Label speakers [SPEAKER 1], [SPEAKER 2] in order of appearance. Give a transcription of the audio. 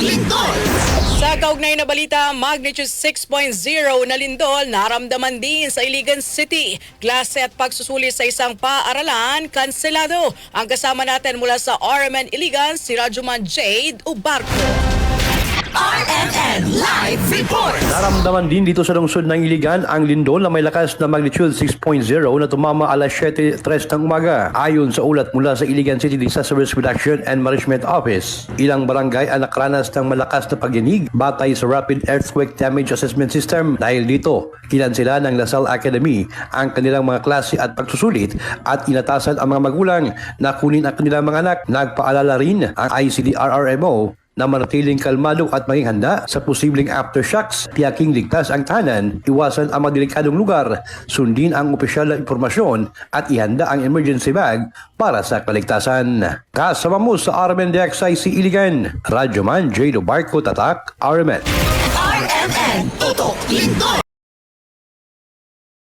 [SPEAKER 1] Lindol.
[SPEAKER 2] Sa kaugnay na balita, magnitude 6.0 na lindol naramdaman din sa Iligan City. Klase at pagsusuli sa isang paaralan, kanselado. Ang kasama natin mula sa RMN Iligan, si Rajuman Jade Ubarco.
[SPEAKER 1] Report.
[SPEAKER 3] Naramdaman din dito sa lungsod ng Iligan ang lindol na may lakas na magnitude 6.0 na tumama alas 7.03 ng umaga. Ayon sa ulat mula sa Iligan City Disaster Risk Reduction and Management Office, ilang barangay ang nakaranas ng malakas na pagyanig batay sa Rapid Earthquake Damage Assessment System. Dahil dito, kinansela ng Lasal Academy ang kanilang mga klase at pagsusulit at inatasan ang mga magulang na kunin ang kanilang mga anak. Nagpaalala rin ang ICDRRMO na manatiling kalmado at maging handa sa posibleng aftershocks. Tiyaking ligtas ang tahanan, iwasan ang mga delikadong lugar, sundin ang opisyal na impormasyon at ihanda ang emergency bag para sa kaligtasan. Kasama mo sa RMN DXIC Iligan, Radyo Man J. Barco Tatak, RMN.
[SPEAKER 1] RMN Tutok Lindol.